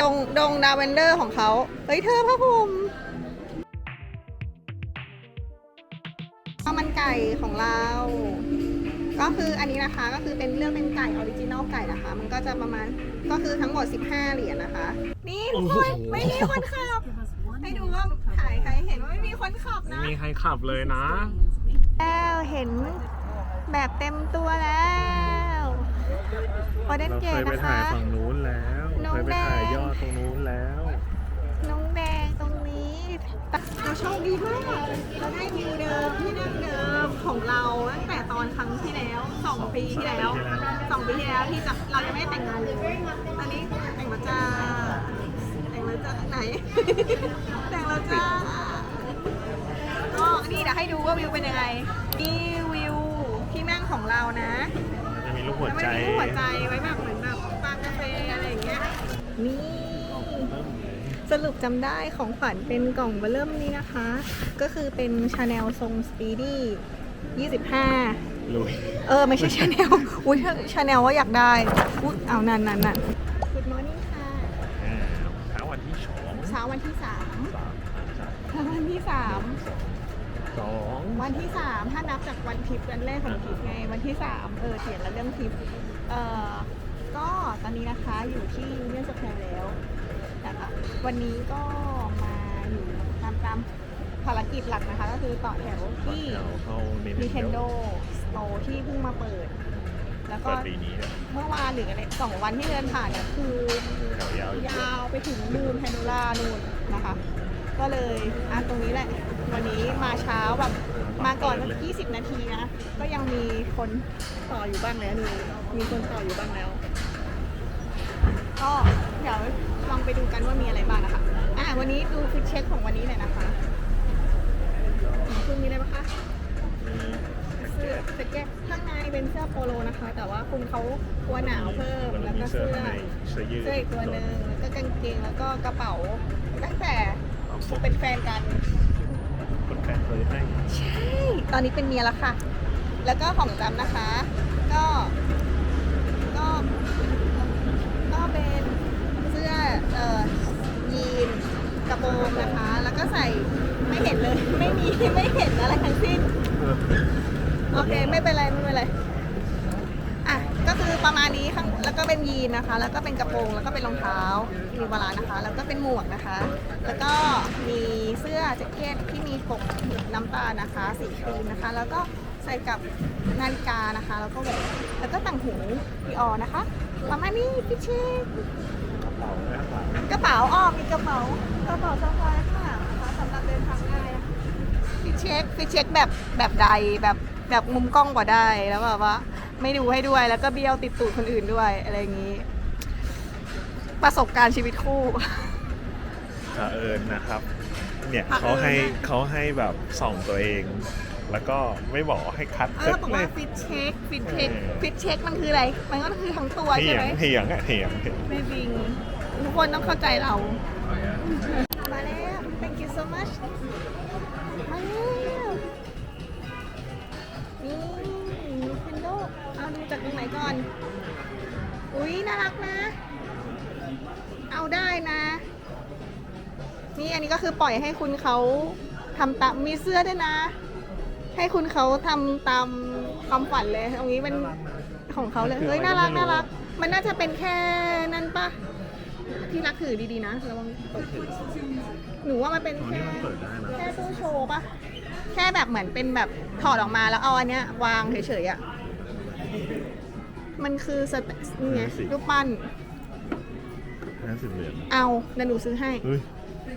ดงดงดาเวนเดอร์ของเขาเฮ้ยเธอพระภูมิข้าวมันไก่ของเรา ก็คืออันนี้นะคะก็คือเป็นเรื่องเป็นไก่ออริจินอลไก่นะคะ มันก็จะประมาณก็คือทั้งหมด 15 เหรียญนะคะ นี่ทุกคนไม่มีคนขับ ให้ดูว่าถ่ายใครเห็นว่าไม่มีคนขับไม่นะ มีใครขับเลยนะ แล้วเห็นแบบเต็มตัวแล้วออเดนเราเกเคตยไปนะถ่ายคะฝั่งนู้นแล้ว น้องเคยไปถ่ายแดงยอดตรงนู้นแล้ว น้องแดงตรงนี้เราโชคดีมากเราได้วิวเดิมที่นั่งเดิมของเราตั้งแต่ตอนครั้งที่แล้วสองปีที่แล้วสองปีที่แล้วที่จะเรายังไม่ได้แต่งงานเลยตอนนี้แต่งแล้วจ้าแต่งแล้วจ้าไหน แต่งแล้วจ้าก็นี่เดี๋ยวให้ดูว่าวิวเป็นยังไงนี่วิวที่นั่งของเรานะ จะมีรูปหัวใจมันมีรูปหัวใจไว้แบบเหมือน นี่สรุปจำได้ของขวัญเป็นกล่องเบอร์เริ่มนี้นะคะ ก็คือเป็นชาแนลทรงสปีดี้25ลุยเออ ไม่ใช่ชาแนลอุ้ยชาแนลว่าอยากได้อุ้ยเอานั่นนั่นนั่น Good morning ค่ะอ่าเช้าวันที่สองเช้าวันที่3สามสามสามวันที่3สองวันที่3ถ้านับจากวันทริปวันแรกของทริปไง วันที่3เออเปลี่ยนแล้วเรื่องทริปเอ่อ ก็ตอนนี้นะคะอยู่ที่ยูเนียนสแควร์แล้วนะคะวันนี้ก็มาอยู่ตามตามภารกิจหลักนะคะ ก็คือต่อแถวที่แถวเข้าเน Nintendo Store ที่เพิ่งมาเปิด แล้วก็เปิดปีนี้เนี่ยเมื่อวานหรืออะไรสองวันที่เดินผ่านเนี่ยคือ แถวยาวอีกยาวไปถึงนูนแพนโดล่านูนนะคะ ก็เลยอะตรงนี้แหละ วันนี้มาเช้าแบบมาก่อนสัก20 นาทีนะ ก็ยังมีคนต่ออยู่บ้างแล้วนี่มีคนต่ออยู่บ้างแล้ว ก็เดี๋ยวลองไปดูกันว่ามีอะไรบ้างนะคะ อะวันนี้ดูฟิตเช็คของวันนี้หน่อยนะคะของคุณมีอะไรบ้างคะมีเสื้อสเก็ตข้างในเป็นเสื้อโปโลนะคะ แต่ว่าคุณเขากลัวหนาวเพิ่มมันแล้วมีก็เสื้อเสื้อข้างในเสื้อยืดเสื้ออีกตัวหนึ่งแล้วก็กางเกงแล้วก็กระเป๋าตั้งแต่เอาพวกเป็นแฟนกันคนแฟนเคยให้ใช่ ตอนนี้เป็นเมียแล้วค่ะ แล้วก็ของจำนะคะ ก็ก็ ก็เป็นเสื้อเอ่อยีนกระโปรงนะคะ แล้วก็ใส่ไม่เห็นเลย ไม่มีไม่เห็นอะไรทั้งสิ้น โอเคไม่เป็นไรไม่เป็นไร อะก็คือประมาณนี้ข้างแล้วก็เป็นยีนนะคะ แล้วก็เป็นกระโปรงแล้วก็เป็นรองเท้ามีบาลานนะคะ แล้วก็เป็นหมวกนะคะ แล้วก็มีเสื้อแจ็คเก็ตที่มีปกน้ำตาลนะคะ สีครีมนะคะ แล้วก็ใส่กับนาฬิกานะคะ แล้วก็แหวนแล้วก็ต่างหูพีออนะคะ ประมาณนี้พี่เชคกระเป๋านะครับกระเป๋าอ้อมีกระเป๋ากระเป๋าสะพายค่ะนะคะสำหรับเดินทางง่ายนะคะฟิตเช็คฟิตเช็คแบบแบบใดแบบแบบมุมกล้องกว่าได้แล้วแบบว่า ไม่ดูให้ด้วยแล้วก็เบี้ยวติดตูดคนอื่นด้วยอะไรอย่างนี้ ประสบการณ์ชีวิตคู่ เผอิญนะครับ เนี่ยเผอิญ เขาให้นะเขาให้แบบส่องตัวเอง แล้วก็ไม่บอกให้คัดเอเซ็อตบอกเลว่ายฟิตเช็คฟิตเช็คเออฟิตเช็คมันคืออะไร มันก็คือทั้งตัวเถีใช่ยไหงมเถียงอะเถียงเถียงไม่จริงทุก คนต้องเข้าใจเรา มาแล้ว thank you so much มาแล้วนี่ Nintendo เอาดูจากตรงไหนก่อน อุ๊ยน่ารักนะ เอาได้นะ นี่อันนี้ก็คือปล่อยให้คุณเขาทำตามมีเสื้อด้วยนะ ให้คุณเขาทำตามความฝันเลย ตรงนี้เป็นของเขาเลย เฮ้ย น่ารัก น่ารัก มันน่าจะเป็นแค่นั่นปะ ที่รักถือดีๆนะระวังหนูว่ามันเป็นอ๋อแค่นี่มันเปิดได้นะแค่ตู้โชว์ปะแค่แบบเหมือนเป็นแบบถอดออกมาแล้วเอาอันเนี้ยวางเฉยๆอะมันคือสเตนี่ไงรูปปั้นห้าสิบเหรียญเอาเดี๋ยวหนูซื้อให้ เฮ้ย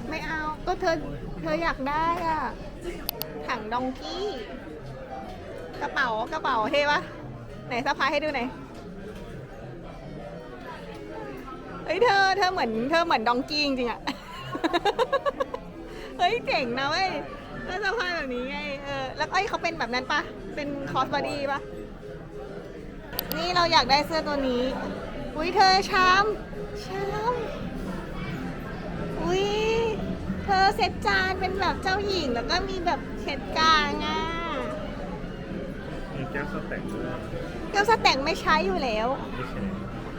ไม่เอาก็เธอเธออยากได้อะถังดองกี้ กระเป๋ากระเป๋าเท่ปะไหนสะพายให้ดูหน่อย เฮ้ยเธอเธอเหมือนเธอเหมือนดองกี้จริงๆอะเฮ้ยเจ๋งนะเว้ยก็สะพายแบบนี้ไงเออแล้วไอ้ยเขาเป็นแบบนั้นปะเป็นคอสบอดี้ปะนี่เราอยากได้เสื้อตัวนี้ อุ้ยเธอช้ำช้ำอุ้ยเธอเซ็ตจานเป็นแบบเจ้าหญิง แล้วก็มีแบบเช็ดกลางอะมีแก้วสแต็กด้วยเกียวสแต็งไม่ใช้อยู่แล้วไม่ใช่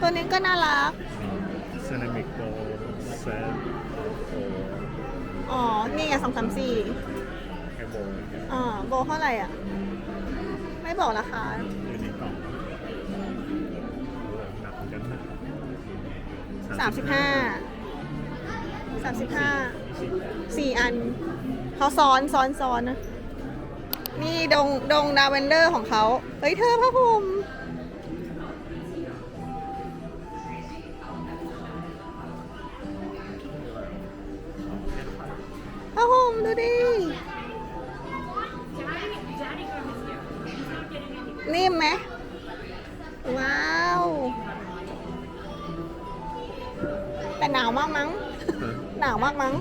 ตัวนี้ก็น่ารัก เซรามิกโบ ซ่โอ้ อ๋อ นี่ไงสองสามสี่แค่โบว์อย่างเงี้ยอ่าโบเท่าไหร่อะ ไม่บอกราคา อยู่ในกล่องโอ้หนักเหมือนกันนะสามสิบห้า สามสิบห้า สี่สี่อัน เขาซ้อนซ้อนซ้อนนะ นี่ดงดงดาเวนเดอร์ของเขา เฮ้ยเธอพระภูมิ ดูดิ นิ่มไหม ว้าว แต่หนาวมากมั้ง หนาวมากมั้ง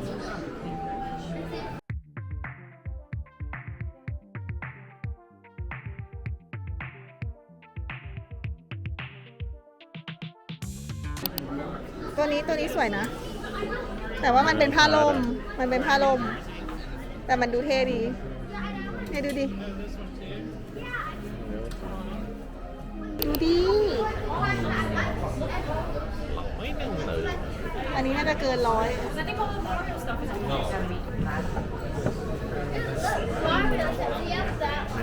ตัวนี้ตัวนี้สวยนะ แต่ว่ามันเป็นผ้าลม มันเป็นผ้าลม แต่มันดูเท่ดีให้ดูดิ ดูดิ ไม่หนึ่งเลยอันนี้น่าจะเกินร้อย น่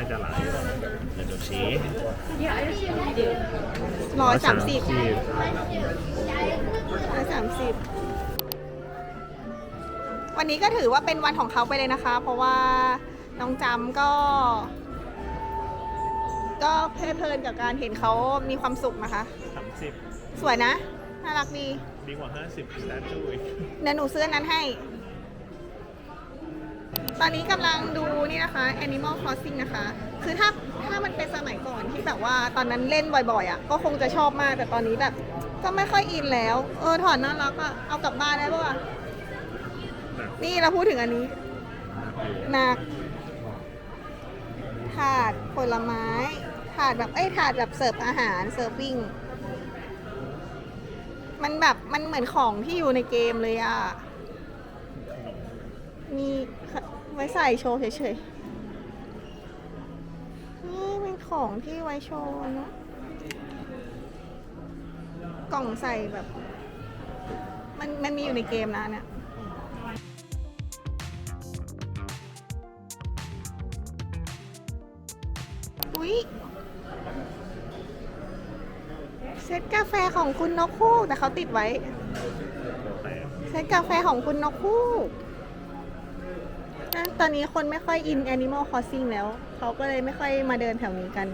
าจะหลายเดี๋ยวเดี๋ยวชี้ร้อยสามสิบสิบร้อยสามสิบ วันนี้ก็ถือว่าเป็นวันของเขาไปเลยนะคะ เพราะว่าน้องจำก็ ก็เพลิดเพลินกับการเห็นเขามีความสุขนะคะ สามสิบสวยนะ น่ารักดีดีกว่าห้าสิบสแตนจูอีกเดี๋ยวหนูซื้ออนนั้นให้ ตอนนี้กำลังดูนี่นะคะ Animal Crossing นะคะ คือถ้าถ้ามันเป็นสมัยก่อนที่แบบว่าตอนนั้นเล่นบ่อยๆอะก็คงจะชอบมากแต่ตอนนี้แบบ ก็ไม่ค่อยอินแล้ว เออถอนน่ารักอะเอากลับบ้านได้ปะวะห นี่เราพูดถึงอันนี้ หนัก ถาดผลไม้ ถาดแบบเอ้ถาดแบบเสิร์ฟอาหารเสิร์ฟวิ่ง มันแบบมันเหมือนของที่อยู่ในเกมเลยอะ มีไว้ใส่โชว์เฉยๆ นี่เป็นของที่ไว้โชว์เนะกล่องใส่แบบ มันมันมีอยู่ในเกมนะเนี่ย ของคุณนกคู่แต่เขาติดไว้แต่เซตกาแฟของคุณนกคู่อะตอนนี้คนไม่ค่อยอิน Animal Crossing แล้ว เขาก็เลยไม่ค่อยมาเดินแถวนี้กัน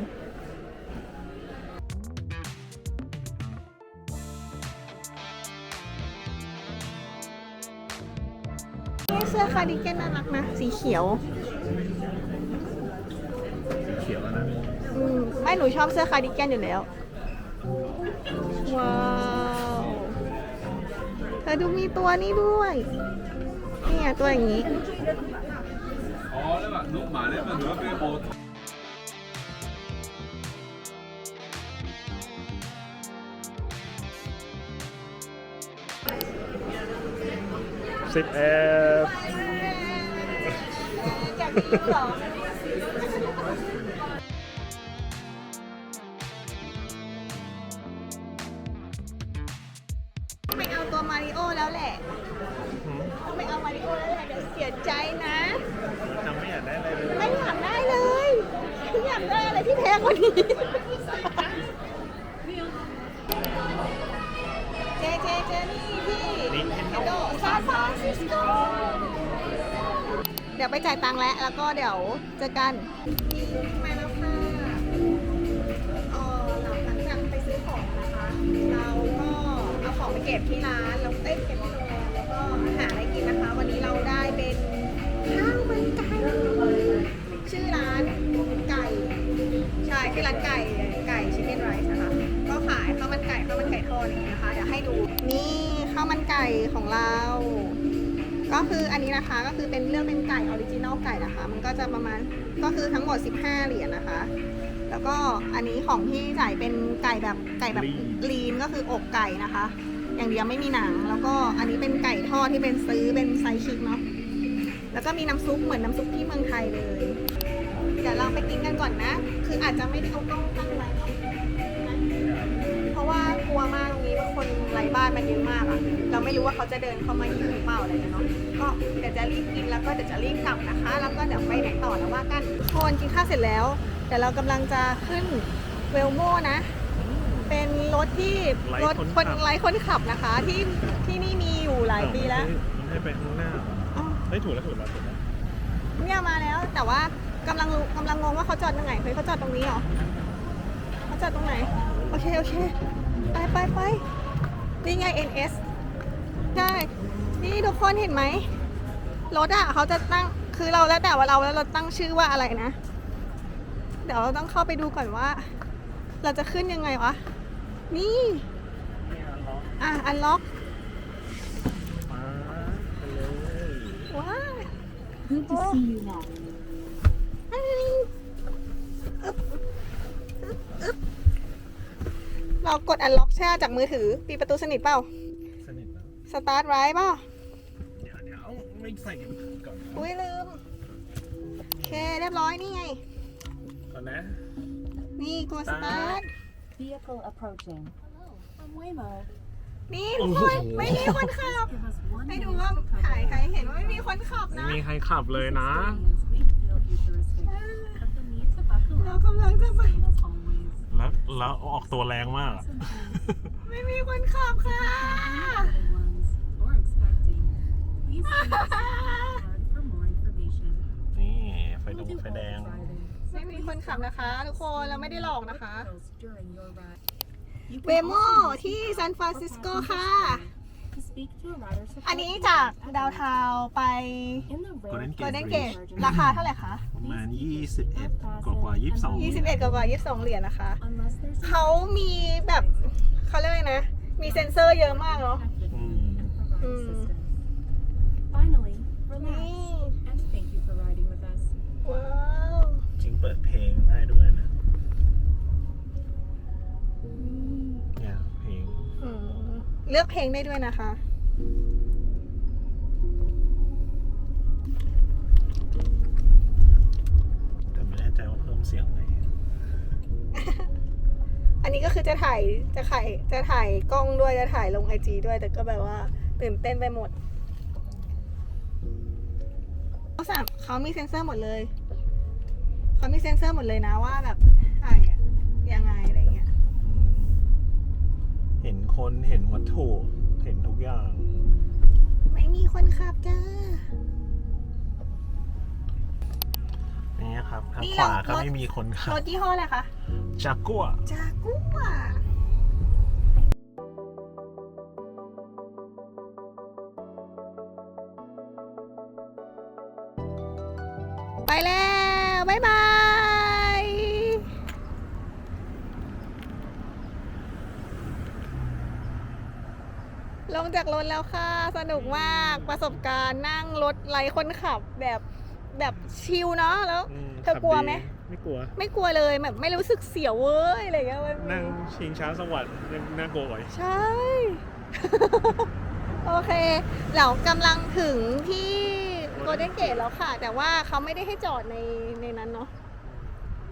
นี่เสื้อคาร์ดิแกนน่ารักนะ สีเขียว สีเขียวแล้วนะอืมไม่หนูชอบเสื้อคาร์ดิแกนอยู่แล้ว ว้าวเธอดูมีตัวนี้ด้วยเนี่ยตัวอย่างนี้สิบเอฟ กว่านี้ เจเจเจนี่ที่เทนโดโดซานฟรานซิสโกเดี๋ยวไปจ่ายตังค์แล้วแล้วก็เดี๋ยวเจอกันมาแล้วค่ะเอ่อหลังจากไปซื้อของนะคะ เราก็เอาของไปเก็บที่ร้านแล้วเอ้ยเก็บที่โรงแรมแล้วก็หาอะไรกินนะคะ วันนี้เราได้เป็นข้าวมันไก่ชื่อร้าน ไก่ใช่ร้านไก่ไก่ชิคเก้นไรซ์นะคะ ก็ขายข้าวมันไก่ข้าวมันไก่ทอดอย่างนี้นะคะเดี๋ยวให้ดูนี่ข้าวมันไก่ของเรา ก็คืออันนี้นะคะก็คือเป็นเลือกเป็นไก่ออริจินอลไก่นะคะ มันก็จะประมาณก็คือทั้งหมด 15 เหรียญนะคะ แล้วก็อันนี้ของที่จ่ายเป็นไก่แบบไก่แบบลีนก็คืออกไก่นะคะ อย่างเดียวไม่มีหนัง แล้วก็อันนี้เป็นไก่ทอดที่เป็นซื้อเป็นไซส์ชิคเนาะแล้วก็มีน้ำซุปเหมือนน้ำซุปที่เมืองไทยเลย เดี๋ยวเราไปกินกันก่อนนะ คืออาจจะไม่ได้เอากล้องตั้งไว้เนาะนะเพราะว่ากลัวมากตรงนี้บางคนไลบ้านมันเยอะมากอะเราไม่รู้ว่าเขาจะเดินเข้ามาหิวหรือเปล่าอะไรเงี้ยเนาะก็เดี๋ยวจะรีบกินแล้วก็เดี๋ยวจะรีบกลับนะคะ แล้วก็เดี๋ยวไปไหนต่อแล้วว่ากันทุกคนกินข้าวเสร็จแล้วเดี๋ยวเรากำลังจะขึ้นเวลโมนะ เป็นรถที่ไร้รถคนคขันบไร้คนขับนะคะ ที่ที่นี่มีอยู่หลายปีแล้วมันให้ไปข้างหน้าอ๋อเฮ้ยถูกแล้วถูกแล้วถูกแล้วเนี่ยมาแล้วแต่ว่า กำลังกำลังงงว่าเขาจอดตรงไหนเฮ้ยเขาจอดตรงนี้เหรอเขาจอดตรงไหน โอเค โอเค ไปไปไปนี่ไง NS ใช่นี่ทุกคนเห็นไหมรถอะเขาจะตั้งคือเราแล้วแต่ว่าเราแล้วเราตั้งชื่อว่าอะไรนะ เดี๋ยวเราต้องเข้าไปดูก่อนว่า เราจะขึ้นยังไงวะ นี่อะอันล็อกมาไปเลยว้าว Good to see you now. เรากดอันล็อกแช่จากมือถือปิดประตูสนิทเปล่า สนิทแล้วสตาร์ทไว้เปล่าเดี๋ยวเดี๋ยวไม่ใส่ก่อนอุ้ยลืม โอเคเรียบร้อยนี่ไง ก่อนนะ นี่กดสตาร์ท Vehicle approaching. From Waymo. นี่ทุกคนไม่มีคนขับ Give us one ให้ดู minute ว่า to cover ถ่ายใครเห็นว่าไม่มีคนขับไม่นะ มีใครขับเลยนะ experience may feel futuristic, but the need to buckle เรา up กำลังจะไป is same as always. แล้วแล้วออกตัวแรงมากอะไม่มีคนขับค่ะ Little ones, or expecting. Please see the card for more information. นี่ไฟด We'll ง do ไฟแดง all the driving, so ไม่มีคนขับนะคะ ทุกคนเราไม่ได้หลอกนะคะ Close during your ride. You can เวโม also use ที่ the ซานฟรานซิสโกค่ะ อันนี้จากดาวทาวไป In the rare Golden โกลเด้น Gate เกตราคาเท่าไหร่คะประมาณ 21 กว่ากว่า22 21กว่า22 เหรียญนะคะ unless there's เขามีแบบเขาเรียกอะไรนะ มีเซ็นเซอร์เยอะมากเนาะอืม and provide Mm. assistance. Finally, นี่ relax and thank you for riding with us. ว้าว จริงเปิดเพลง เลือกเพลงได้ด้วยนะคะ แต่ไม่แน่ใจว่าเพิ่มเสียงไหนอันนี้ก็คือจะถ่ายจะถ่ายจะถ่ายกล้องด้วยจะถ่ายลงไอจีด้วย แต่ก็แบบว่าตื่นเต้นไปหมดเขาสามเขามีเซ็นเซอร์หมดเลย เขามีเซ็นเซอร์หมดเลยนะว่าแบบ คนเห็นวัตถุเห็นทุกอย่าง ไม่มีคนขับจ้า นี่ครับทางนี่ขวาเราก็รถ ไม่มีคนขัรบถยี่ห้ออะไรคะจากัว จากัวไจากรถแล้วค่ะ สนุกมากประสบการณ์นั่งรถไร้คนขับแบบแบบชิลเนาะแล้วอืมเธอกลัวไหม ขับดีไม่กลัว ไม่กลัวเลยแบบไม่รู้สึกเสียวเว้ยอะไรอย่างเงี้ยมันนั่งชิงช้าสวรรค์ยังน่ากลัวกว่าใช่ โอเคเรากำลังถึงที่โกลเด้นเกตแล้วค่ะ แต่ว่าเขาไม่ได้ให้จอดในในนั้นเนาะ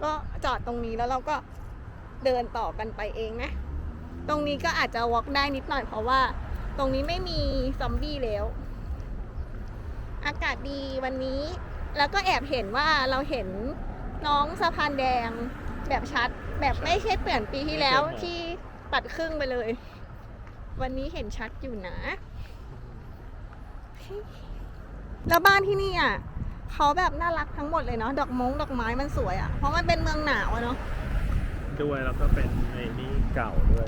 ก็จอดตรงนี้แล้วเราก็เดินต่อกันไปเองนะ ตรงนี้ก็อาจจะวอล์กได้นิดหน่อยเพราะว่า ตรงนี้ไม่มีซอมบี้แล้ว อากาศดีวันนี้ แล้วก็แอบเห็นว่าเราเห็นน้องสะพานแดงแบบชัด แบบไม่ใช่เปลี่ยนปีที่แล้วที่ตัดครึ่งไปเลย วันนี้เห็นชัดอยู่นะเฮ้ยแล้วบ้านที่นี่อะเขาแบบน่ารักทั้งหมดเลยเนาะดอกมงดอกไม้มันสวยอะเพราะมันเป็นเมืองหนาวอะเนาะด้วยแล้วก็เป็นไอ้นี่เก่าด้วย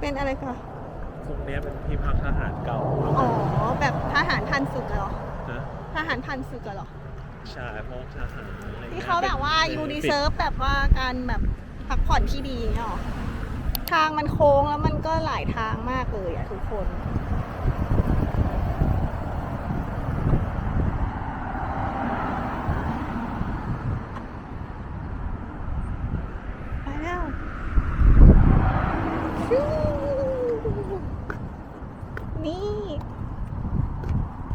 เป็นอะไรกัน ตรงเนี้ยเป็นที่พักทหารเก่าอ๋อ แบบทหารพันศึกอะเหรอ นะทหารพันศึกอะเหรอ ใช่เพราะทหารอะไรงี้ยที่เขาแบบว่าเป็นยูป็นดีปิเซิร์ฟแบบว่าการแบบพักผ่อนที่ดีเงี้ยหรอ ทางมันโค้งแล้วมันก็หลายทางมากเลยอะทุกคน ไปแล้วฟิวนี่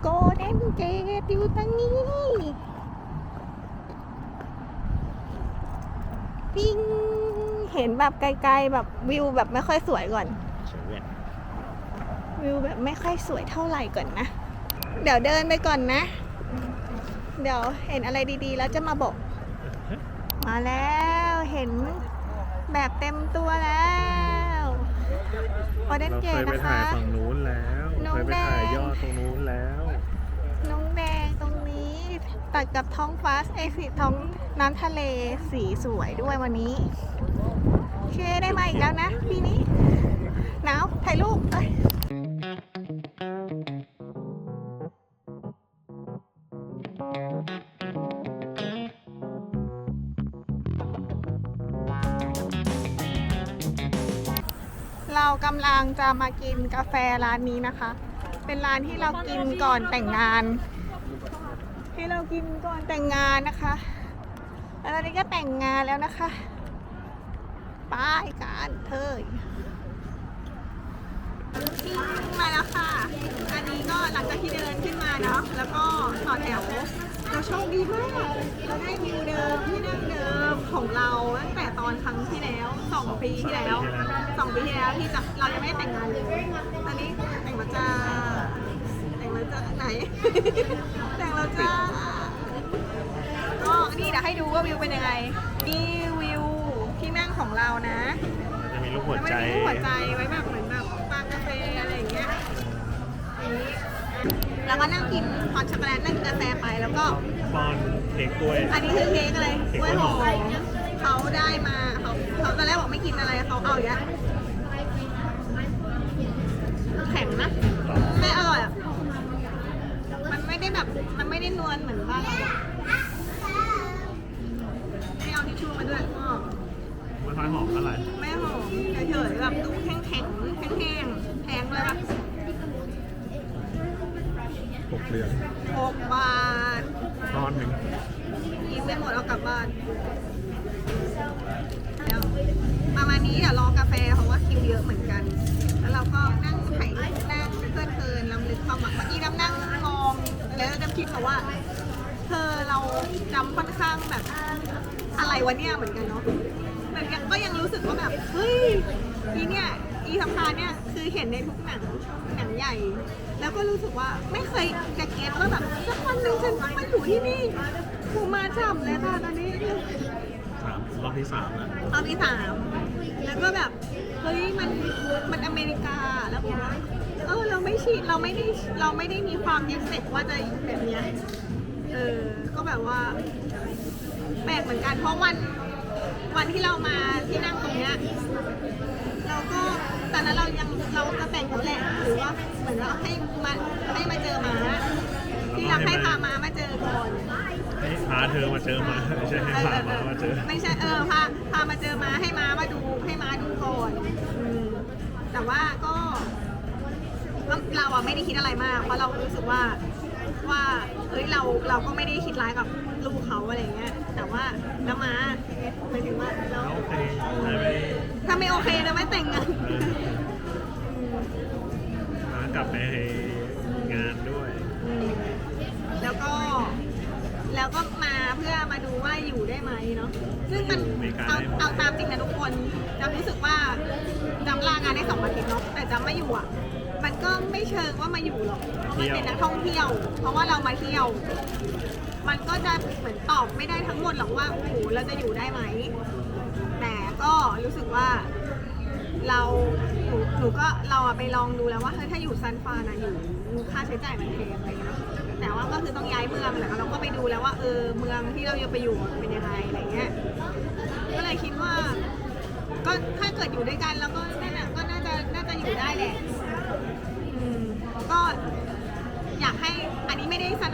โกลเด้นเกตอยู่ตรงนี้ ปิ้ง เห็นแบบไกลๆแบบวิวแบบไม่ค่อยสวยก่อนเฉยเว้ยวิวแบบไม่ค่อยสวยเท่าไหร่ก่อนนะ เดี๋ยวเดินไปก่อนนะ เดี๋ยวเห็นอะไรดีๆ แล้วจะมาบอก มาแล้วเห็นแบบเต็มตัวแล้วออเดนเราเกเคตยไปนะถ่ายคะ ฝั่งนู้นแล้วน้องเคยไปถ่ายแดง ยอดตรงนู้นแล้ว น้องแดงตรงนี้ตัดกับท้องฟ้าไอยสีท้องน้ำทะเลสีสวยด้วยวันนี้ เคได้มาอีกแล้วนะปีนี้หนาวถ่ายรูปเอ้ยเรากำลังจะมากินกาแฟร้านนี้นะคะ เป็นร้านที่เรากินก่อนแต่งงานที่เรากินก่อนแต่งงานนะคะแล้วตอนนี้ก็แต่งงานแล้วนะคะ ไป้ายการเถยมาแล้วค่ะ อันนี้ก็หลังจากที่เดินขึ้นมาเนาะ แล้วก็ต่อแถว เราโชคดีมากเราได้วิวเดิมที่นั่งเดิมของเราตั้งแต่ตอนครั้งที่แล้วสองปีที่แล้วสองปีที่แล้วที่จะเรายังไม่ได้แต่งงานเลยตอนนี้แต่งแล้วจ้าแต่งแล้วจ้าไหน แต่งแล้วจ้าก็นี่เดี๋ยวให้ดูว่าวิวเป็นยังไงวิว ของเรานะมันจะมีรูปหัวใจแล้วมันมีรูปหัวใจไว้แบบเหมือนแบบปากาแฟอะไรอย่างเงี้ยอย่างนี้แล้วก็นั่งกินฮอตช็อกโกแลตนั่งกินกาแฟไปแล้วก็ ป้อนเค้กกล้วย อันนี้คือเค้กอะไรเค้กกล้วยหอมกล้วยหอมเขาได้มาเขาเขาตอนแรกบอกไม่กินอะไรเขาเอาอย่างเงี้ยแข็งนะ ไม่อร่อยอะมันไม่ได้แบบ มันไม่ได้นวลเหมือนบ้านเราอะไม่เอาทิชชู่มาด้วยก็ไม่ ค่อยหอมเท่าไหร่ไม่หอมเฉยๆแบบดูแข็งแข็งๆแห้งๆแพงเลยแบบหกเดือนหกบาทก้อนหนึ่งกินไม่หมดเอากลับบ้านแล้วประมาณนี้เดี๋ยวรอกาแฟเพราะว่าคิวเยอะเหมือนกัน แล้วเราก็นั่งไถ่นั่งเพลิดเพลินลำลึกความหวังเมื่อกี้น้ำนั่งมองแล้วจำคิดเขาว่าเธอเราจำค่อนข้างแบบอะไรวะเนี่ยเหมือนกันเนาะแต่ ยังก็ยังรู้สึกว่าแบบเฮ้ยอีเนี่ยอีสะพานเนี่ยคือเห็นในทุกหนังหนังใหญ่ แล้วก็รู้สึกว่าไม่เคยจะเก็ตว่าแบบสักวันหนึ่งฉันต้องมาอยู่ที่นี่กูมาฉ่ำเลยค่ะตอนนี้สามรอบที่สามแล้วตอนที่สามแล้วก็แบบเฮ้ยมันมันอเมริกาแล้วผมว่าเออเราไม่ชินเราไม่ได้เราไม่ได้มีความเอ็กเซว่าจะแบบเนี้ยเออก็แบบว่าแปลกเหมือนกันเพราะวัน วันที่เรามาที่นั่งตรงเนี้ยเราก็ตอนนั้นเรายังเราจะแต่งกันแหละหรือว่าเหมือนเราให้มาให้มาเจอมาที่เราให้พามามาเจอก่อนให้พาเธอมาเจอมาไม่ใช่ให้พามามาเจอ ไม่ใช่เออพาพามาเจอมาให้มามาดูให้มาดูก่อนอืมแต่ว่าก็ก็เราอะไม่ได้คิดอะไรมาก เพราะเรารู้สึกว่าว่าเอ้ยเราเราก็ไม่ได้คิดร้ายกับลูกเขาอะไรเงี้ย แต่ว่าแล้วมาหมายถึงว่าเราโอเคได้ไหมถ้าไม่โอเคจะไม่แต่งงานเออมากลับไปงานด้วยอืมแล้วก็ แล้วก็มาเพื่อมาดูว่าอยู่ได้ไหมเนาะ ซึ่งมันอยู่อเมริกาเอาได้ไหมเอาตามจริงนะทุกคนจำรู้สึกว่าจำลางานได้สองอาทิตย์เนาะ แต่จำไม่อยู่อะมันก็ไม่เชิงว่ามาอยู่หรอกเพราะมันเป็นนักท่องเที่ยว เพราะว่าเรามาเที่ยว มันก็จะเหมือนตอบไม่ได้ทั้งหมดหรอกว่าโอ้โหเราจะอยู่ได้ไหม แต่ก็รู้สึกว่าเราหนูหนูก็เราอะไปลองดูแล้วว่าเฮ้ยถ้าอยู่ซันฟรานอะอยู่ค่าใช้จ่ายมันแพงอะไรเงี้ยแต่ว่าก็คือต้องย้ายเมืองแต่เราก็ไปดูแล้วว่าเออเมืองที่เราจะไปอยู่เป็นยังไงอะไรเงี้ยก็เลยคิดว่า ก็ถ้าเกิดอยู่ด้วยกันแล้วก็นั่นน่ะก็น่าจะน่าจะอยู่ได้แหละอืมก็อยากให้อั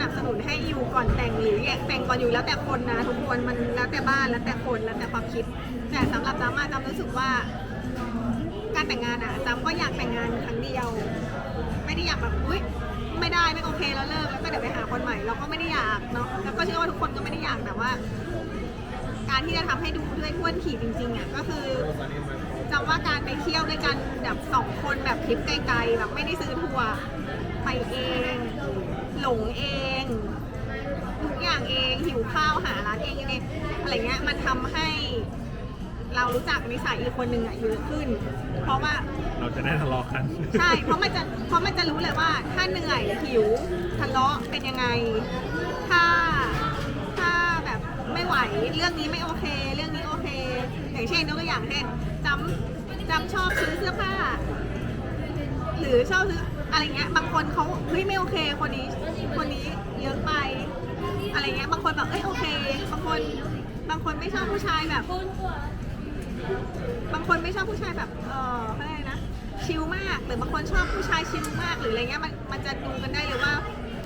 นับสนุนให้อยู่ก่อนแต่งหรืออยกแต่งก่อนอยู่แล้วแต่คนนะทุกคนมันแล้วแต่บ้านแล้วแต่คนแล้วแต่ความคิด แต่สำหรับจำอะจำรู้สึกว่า การแต่งงานอะจำก็อยากแต่งงานครั้งเดียว ไม่ได้อยากแบบอุ้ยไม่ได้ไม่โอเคแล้วเลิกแล้วก็เดี๋ยวไปหาคนใหม่เราก็ไม่ได้อยากเนาะแล้วก็เชื่อว่าทุกคนก็ไม่ได้อยากแต่ว่า การที่จะทำให้ดูด้วยท้วนถี่จริงๆอะก็คือจำว่าการไปเที่ยวด้วยกันแบบสองคนแบบทริปไกลๆแบบไม่ได้ซื้อทัวร์ไปเอง หลงเองทุกอย่างเองหิวข้าวหาร้านเองเองอะไรเงี้ยมันทำให้ เรารู้จักนิสัยอีกคนหนึ่งอะเยอะขึ้น เพราะว่าเราจะได้ทะเลาะกัน ใช่เพราะมันจะเพราะมันจะรู้เลยว่า ถ้าเหนื่อยหิวทะเลาะเป็นยังไง ถ้าถ้าแบบไม่ไหวเรื่องนี้ไม่โอเค เรื่องนี้โอเค อย่างเช่นยกตัวอย่างเช่นจำจำชอบซื้อเสื้อผ้า หรือชอบซื้ออะไรเงี้ยบางคนเขาเฮ้ยไม่โอเคคนนี้ คนนี้เยอะไป อะไรเงี้ยบางคนแบบเอ้ยโอเค บางคนบางคนไม่ชอบผู้ชายแบบ บางคนไม่ชอบผู้ชายแบบเออเขาเรียกอะไรนะชิลมากหรือบางคนชอบผู้ชายชิลมากหรืออะไรเงี้ยมันมันจะดูกันได้เลยว่า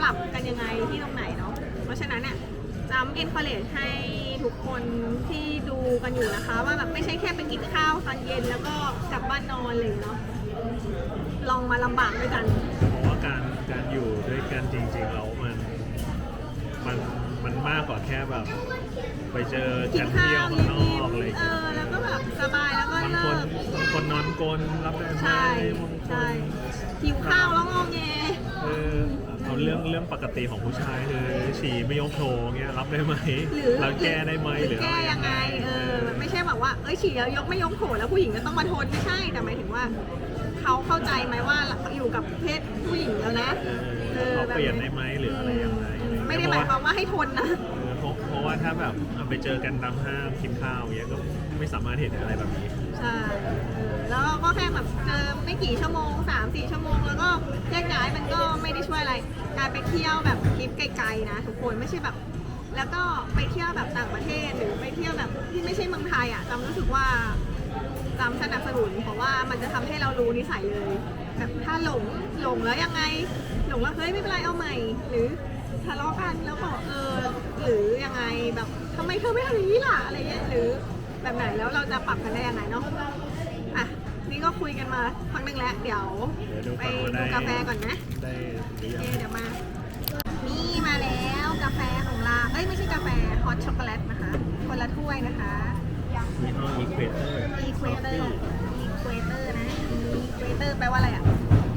ปรับกันยังไงที่ตรงไหนเนาะเพราะฉะนั้นเนี่ยจำเอ็นคอเลจให้ทุกคนที่ดูกันอยู่นะคะ ว่าแบบไม่ใช่แค่ไปกินข้าวตอนเย็นแล้วก็กลับบ้านนอนเลยเนาะลองมาลำบากด้วยกัน อยู่ด้วยกันจริงๆแล้วมันมันมันมากกว่าแค่แบบ ไปเจอกิกันนข้าเที่ยววข้างนยิ้อกมอะไรอๆย่างเอเงี้ยอแล้วก็แบบสบายแล้วก็บางเลิคนกบางคนนอนกลนรับได้ไหมใช่บางคนใช่หิวข้าวแล้วงอแงเออเอาเรื่องเรื่องปกติของผู้ชายคือฉี่ไม่ยกโถเงี้ยรับได้ไหมหรือเราแก้ได้ไหมหหรืรืออแก้อะไรยังไงเออไม่ใช่แบบว่าเอ้ยฉี่แล้วยกไม่ยกโถแล้วผู้หญิงก็ต้องมาทนไม่ใช่แต่หมายถึงว่า เขาเข้าใจไหมว่าอยู่กับเพศผู้หญิงแล้วนะเออเขาเปลี่ยนได้ไหมหรืออะไรยังไงอะรเงี้ไม่ได้หมายความว่าให้ทนนะ เออเพราะเพราะว่าถ้าแบบเอาไปเจอกันตามห้างกินข้าวเงี้ยก็ไม่สามารถเห็นอะไรแบบนี้ ใช่เออแล้วก็แค่แบบเจอไม่กี่ชั่วโมงสามสี่ชั่วโมง แล้วก็แยกย้ายมันก็ไม่ได้ช่วยอะไร การไปเที่ยวแบบทริปไกลๆนะทุกคนไม่ใช่แบบ แล้วก็ไปเที่ยวแบบต่างประเทศหรือไปเที่ยวแบบที่ไม่ใช่เมืองไทยอะจำรู้สึกว่า จำสนับสนุน เพราะว่ามันจะทำให้เรารู้นิสัยเลย แบบถ้าหลงหลงแล้วยังไง หลงแล้วเฮ้ยไม่เป็นไรเอาใหม่ หรือทะเลาะกันแล้วบอกเออหรือยังไงแบบทำไมเธอไม่ทำอย่างนี้ล่ะอะไรเงี้ยหรือแบบไหนแล้วเราจะปรับกันได้ยังไงเนาะอะนี่ก็คุยกันมาพักหนึงแล้วเดี๋ยวเดี๋ยวดูไปก่อนว่าได้ดูกาแฟก่อนนะ ได้หรือโอยังเคเดี๋ยวมา นี่มาแล้วกาแฟของเราเอ้ยไม่ใช่กาแฟฮอตช็อกโกแลตนะคะ คนละถ้วยนะคะ มีห้อ Equator Equator Equator นะ Equator แปลว่าอะไรอะ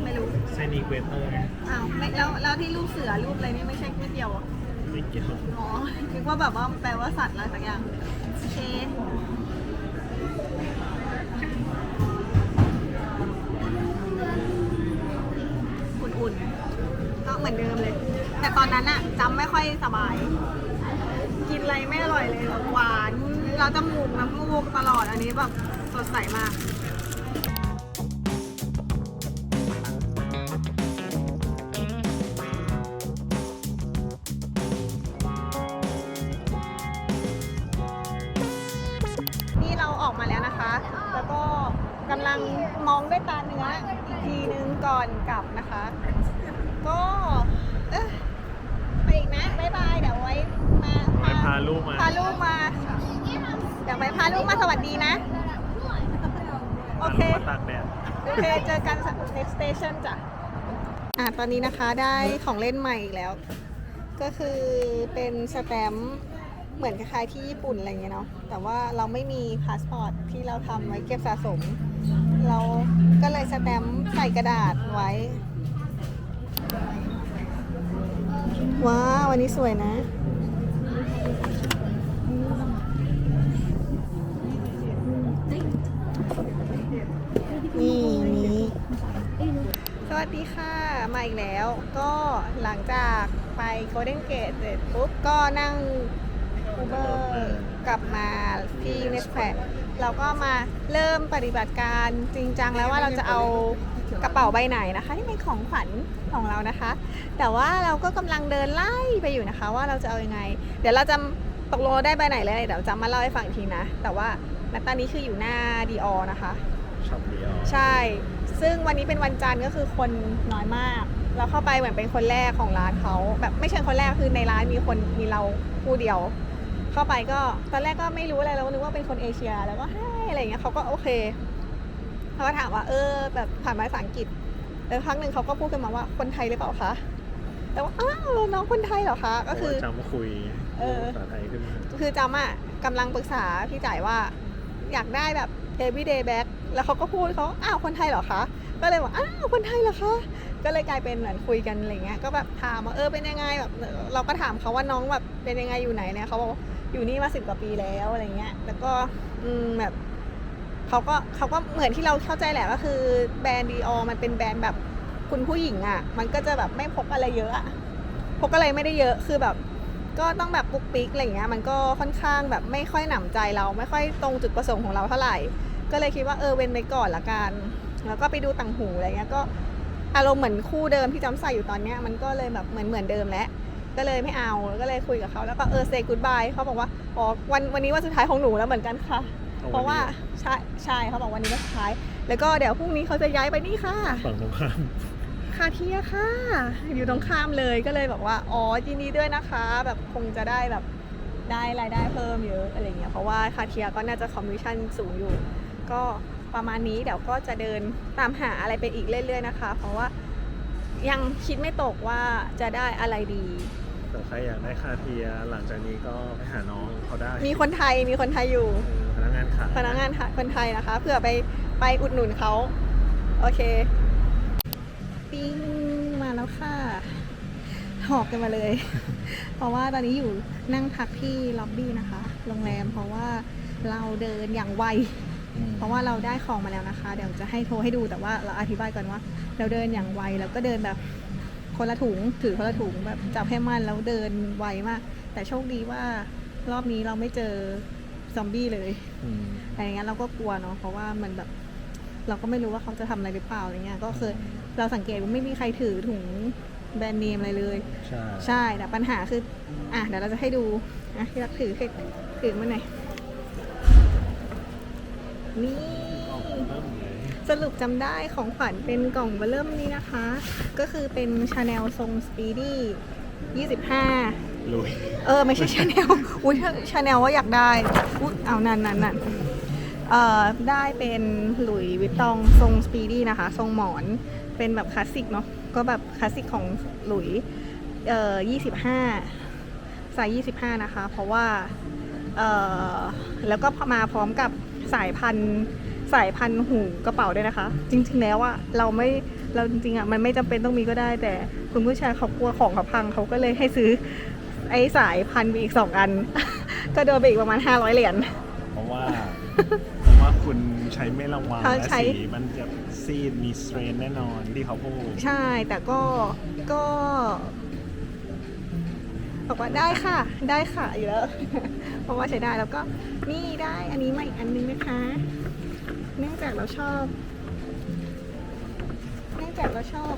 ไม่รู้เส้น Equator ไงอ้าวไม่แล้วแล้วที่รูปเสือรูปอะไรนี่ไม่ใช่ก๋วยเตี๋ยวเหรอไม่เกี่ยวอ๋อคิดว่าแบบว่าแปลว่าสัตว์อะไรสักอย่างโอเคอุ่นๆก็เหมือนเดิมเลย แต่ตอนนั้นอะจำไม่ค่อยสบาย กินอะไรไม่อร่อยเลยแบบหวาน เราจมูกน้ำมูกตลอดอันนี้แบบสดใสมาก นี่เราออกมาแล้วนะคะ แล้วก็กำลังมองด้วยตาเนื้ออีกทีนึงก่อนกลับนะคะ ก็เอ้ยไปอีกนะ บ๊ายบาย เดี๋ยวไว้มาไปพาลูกมา พาลูกมาเดี๋ยวไปพาลูกมาสวัสดีนะ โอเคพาลูกมาตากแดด โอเค เจอกัน next station จ้ะ อะตอนนี้นะคะได้ของเล่นใหม่อีกแล้ว ก็คือเป็นสแตมป์เหมือนคล้ายๆที่ญี่ปุ่นอะไรเงี้ยเนาะ แต่ว่าเราไม่มีพาสปอร์ตที่เราทำไว้เก็บสะสม เราก็เลยสแตมป์ใส่กระดาษไว้ ว้าววันนี้สวยนะ นี่นี่สวัสดีค่ะ มาอีกแล้ว ก็หลังจากไปโกลเด้นเกตเสร็จปุ๊บ ก็นั่งอูเบอร์กลับมาที่เนสแพเราก็มาเริ่มปฏิบัติการจริงจังแล้วว่าเราจะเอากระเป๋าใบไหนนะคะที่เป็นของขวัญของเรานะคะ แต่ว่าเราก็กำลังเดินไล่ไปอยู่นะคะ ว่าเราจะเอายังไง เดี๋ยวเราจะตกลงได้ใบไหนเลยเดี๋ยวจะมาเล่าให้ฟังอีกทีนะ แต่ว่าณตอนนี้คืออยู่หน้าดีออนะคะ ช็อปเดียวใช่ ซึ่งวันนี้เป็นวันจันทร์ก็คือคนน้อยมาก เราเข้าไปเหมือนเป็นคนแรกของร้านเขาแบบไม่ใช่คนแรกคือในร้านมีคนมีเราผู้เดียว เข้าไปก็ตอนแรกก็ไม่รู้อะไรเราก็นึกว่าเป็นคนเอเชีย แล้วก็ให้อะไรอย่างเงี้ยเขาก็โอเคเขาก็ถามว่าเออ แบบผ่านภาษาอังกฤษแล้วครั้งหนึ่งเขาก็พูดขึ้นมาว่าคนไทยหรือเปล่าคะแต่ว่าอ้าวน้องคนไทยเหรอคะ ก็คือจำคุยเออภาษาไทยขึ้นมาคือจำอะกำลังปรึกษาพี่จ่ายว่า อยากได้แบบ everyday bag แล้วเขาก็พูดเขาอ้าวคนไทยเหรอคะ ก็เลยบอกอ้าวคนไทยเหรอคะ ก็เลยกลายเป็นเหมือนคุยกันอะไรเงี้ย ก็แบบถามว่าเออเป็นยังไงแบบเราก็ถามเขาว่าน้องแบบเป็นยังไงอยู่ไหนเนี่ยเขาบอกอยู่นี่มาสิบกว่าปีแล้วอะไรเงี้ย แล้วก็อืมแบบเขาก็เขาก็เหมือนที่เราเข้าใจแหละก็คือแบรนด์ดีออมันเป็นแบรนด์แบบคุณผู้หญิงอะ่ะ มันก็จะแบบไม่พกอะไรเยอะอะพกอะไรไม่ได้เยอะ คือแบบ ก็ต้องแบบปุกปิกอะไรอย่างเงี้ยมันก็ค่อนข้างแบบไม่ค่อยหนำใจเราไม่ค่อยตรงจุดประสงค์ของเราเท่าไหร่ ก็เลยคิดว่าเออเว้นไปก่อนละกันแล้วก็ไปดูต่างหูอะไรเงี้ยก็อารมณ์เหมือนคู่เดิมที่จำใส่อยู่ตอนเนี้ยมันก็เลยแบบเหมือนเหมือนเดิมแล้วก็เลยไม่เอาก็เลยคุยกับเขาแล้วก็เออเซ y g กูดบายเขาบอกว่าอ๋อวันวันนี้วันสุดท้ายของหนูแล้วเหมือนกันค่ะอเพราะว่าใช่ใช่เขาบอกวันนี้วันสุดท้าย แล้วก็เดี๋ยวพรุ่งนี้เขาจะย้ายไปนี่ค่ะ ฝั่งตรงข้ามคาเทียค่ะ อยู่ตรงข้ามเลยก็เลยบอกว่า อ๋อยินดีด้วยนะคะ แบบคงจะได้แบบได้รายได้เพิ่มเยอะอะไรเงี้ยเพราะว่าคาเทียก็น่าจะคอมมิชชั่นสูงอยู่ ก็ประมาณนี้เดี๋ยวก็จะเดินตามหาอะไรไปอีกเรื่อยๆนะคะ เพราะว่ายังคิดไม่ตกว่าจะได้อะไรดี แต่ใครอยากได้คาเทียหลังจากนี้ก็ไปหาน้องเขาได้มีคนไทยมีคนไทยอยู่เออพนักงานขายพนักงานคนไทยนะคะเผื่อไปไปอุดหนุนเขาโอเค ปิ้งมาแล้วค่ะ หอบกันมาเลย เพราะว่าตอนนี้อยู่นั่งพักที่ล็อบบี้นะคะ โรงแรมเพราะว่าเราเดินอย่างไวอืมเพราะว่าเราได้ของมาแล้วนะคะ เดี๋ยวจะให้โทรให้ดูแต่ว่าเราอธิบายก่อนว่า เราเดินอย่างไวแล้วก็เดินแบบคนละถุงถือคนละถุงแบบจับให้มันแล้วเดินไวมาก แต่โชคดีว่ารอบนี้เราไม่เจอซอมบี้เลยอืมอะไรเงี้ยเราก็กลัวเนาะเพราะว่ามันแบบ เราก็ไม่รู้ว่าเขาจะทำอะไรหรือเปล่าอะไรเงี้ยก็คือ เราสังเกตว่าไม่มีใครถือถุงแบรนด์เนมอะไรเลย ใช่ ใช่ แต่ปัญหาคือ อะ เดี๋ยวเราจะให้ดู อะที่รักถือให้ถือมาหน่อย นี่เริ่มเลยสรุปจำได้ของขวัญเป็นกล่องเบอร์เริ่มนี้นะคะ ก็คือเป็นชาแนลทรงสปีดี้25ลุยเออ ไม่ใช่ชาแนลอุ้ยชาแนลว่าอยากได้อุ้ยเอานั่นนั่นนั่นเอ่อ ได้เป็นหลุยวิตตองทรงสปีดี้นะคะ ทรงหมอน เป็นแบบคลาสสิกเนาะก็แบบคลาสสิกของหลุยเอ่อ25สาย25นะคะ เพราะว่าเอ่อแล้วก็มาพร้อมกับสายพันธุ์สายพันธุ์หูกระเป๋าด้วยนะคะ จริง ๆ แล้วอะเราไม่เราจริงๆอะมันไม่จำเป็นต้องมีก็ได้ แต่คุณผู้ชายเขากลัวของเขาพังเขาก็เลยให้ซื้อไอ้สายพันไปอีกสองอัน ก็โดนไปอีกประมาณ500เหรียญเพราะว่าเพราะว่า คุณใช้ไม่ระวังเขาและใช้ สีมันจะซีดมีสเตรนแน่นอนที่เขาพูดใช่ แต่ก็ก็บอกว่าได้ค่ะ ได้ค่ะอยู่แล้ว เพราะว่าใช้ได้แล้วก็นี่ได้อันนี้มาอีกอันนึงนะคะ เนื่องจากเราชอบ เนื่องจากเราชอบ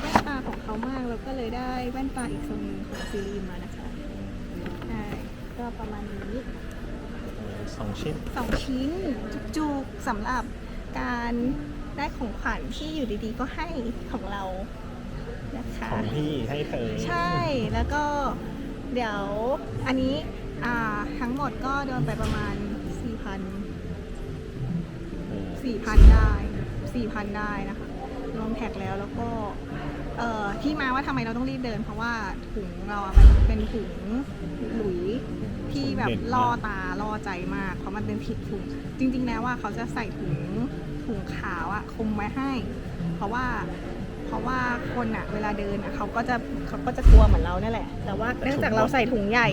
แว่นตาของเขามากเราก็เลยได้แว่นตาอีกทรงหนึงของซีรีส์มานะคะใช่ก็ประมาณนี้ สองชิ้นสองชิ้นจุกๆสำหรับการได้ของขวัญที่อยู่ดีๆ ก็ให้ของเรานะคะ ของพี่ให้เธอใช่แล้วก็เดี๋ยวอันนี้อ่าทั้งหมดก็โดนไปประมาณ 4,000เออ4,000 ได้ 4,000 ได้นะคะ รวมแท็กแล้วแล้วก็ เอ่อที่มาว่าทำไมเราต้องรีบเดิน เพราะว่าถุงเราอะมันเป็นถุงหลุยที่แบบเด่นมากล่อตาล่อใจมาก เพราะมันเป็นผิดถุง จริง ๆ แล้วว่าเขาจะใส่ถุงถุงขาวอะคลุมไว้ให้ เพราะว่าเพราะว่าคนอะเวลาเดินอะเขาก็จะเขาก็จะกลัวเหมือนเราเนี่ยแหละ แต่ว่าเนื่องจากเราใส่ถุงใหญ่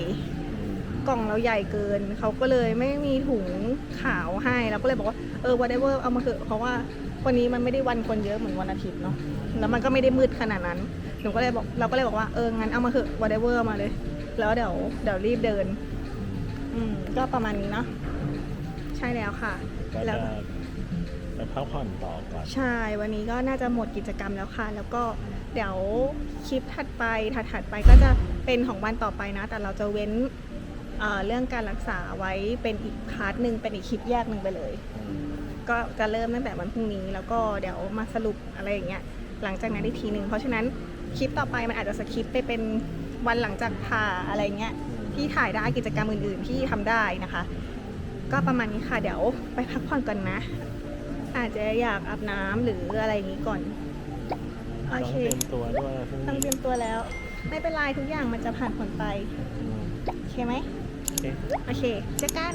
กล่องเราใหญ่เกิน เขาก็เลยไม่มีถุงขาวให้เราก็เลยบอกว่าเออ whatever เอามาเถอะเพราะว่าวันนี้มันไม่ได้วันคนเยอะเหมือนวันอาทิตย์เนาะ แล้วมันก็ไม่ได้มืดขนาดนั้นหนูก็เลยบอกเราก็เลยบอกว่าเอองั้นเอามาเถอะ whatever เอามาเลย แล้วเดี๋ยวเดี๋ยวรีบเดิน อืมก็ประมาณนี้เนาะใช่แล้วค่ะ ก็แล้จะว ไปพักผ่อนต่อก่อน ใช่ วันนี้ก็น่าจะหมดกิจกรรมแล้วค่ะ แล้วก็เดี๋ยวคลิปถัดไปถัดๆไปก็จะเป็นของวันต่อไปนะ แต่เราจะเว้นเอ่อเรื่องการรักษาไว้เป็นอีกพาร์ทหนึ่งเป็นอีกคลิปแยกหนึ่งไปเลย ก็จะเริ่มตั้งแต่วันพรุ่งนี้ แล้วก็เดี๋ยวมาสรุปอะไรอย่างเงี้ย หลังจากนั้นได้ทีหนึ่งเพราะฉะนั้นคลิปต่อไปมันอาจจะสคิปไปเป็นวันหลังจากผ่าอะไรเงี้ยที่ถ่ายได้กิจกรรมอื่น ๆ ที่ทำได้นะคะ ก็ประมาณนี้ค่ะเดี๋ยวไปพักผ่อนก่อนนะ อาจจะอยากอาบน้ำหรืออะไรอย่างนี้ก่อนโอต้องเคเตรียมตัวด้วยพรุ่งต้องเตรีนี้ยมตัวแล้ว ไม่เป็นไรทุกอย่างมันจะผ่านผลไปอืมโอเคไหมโอเคโอเคเจอกัน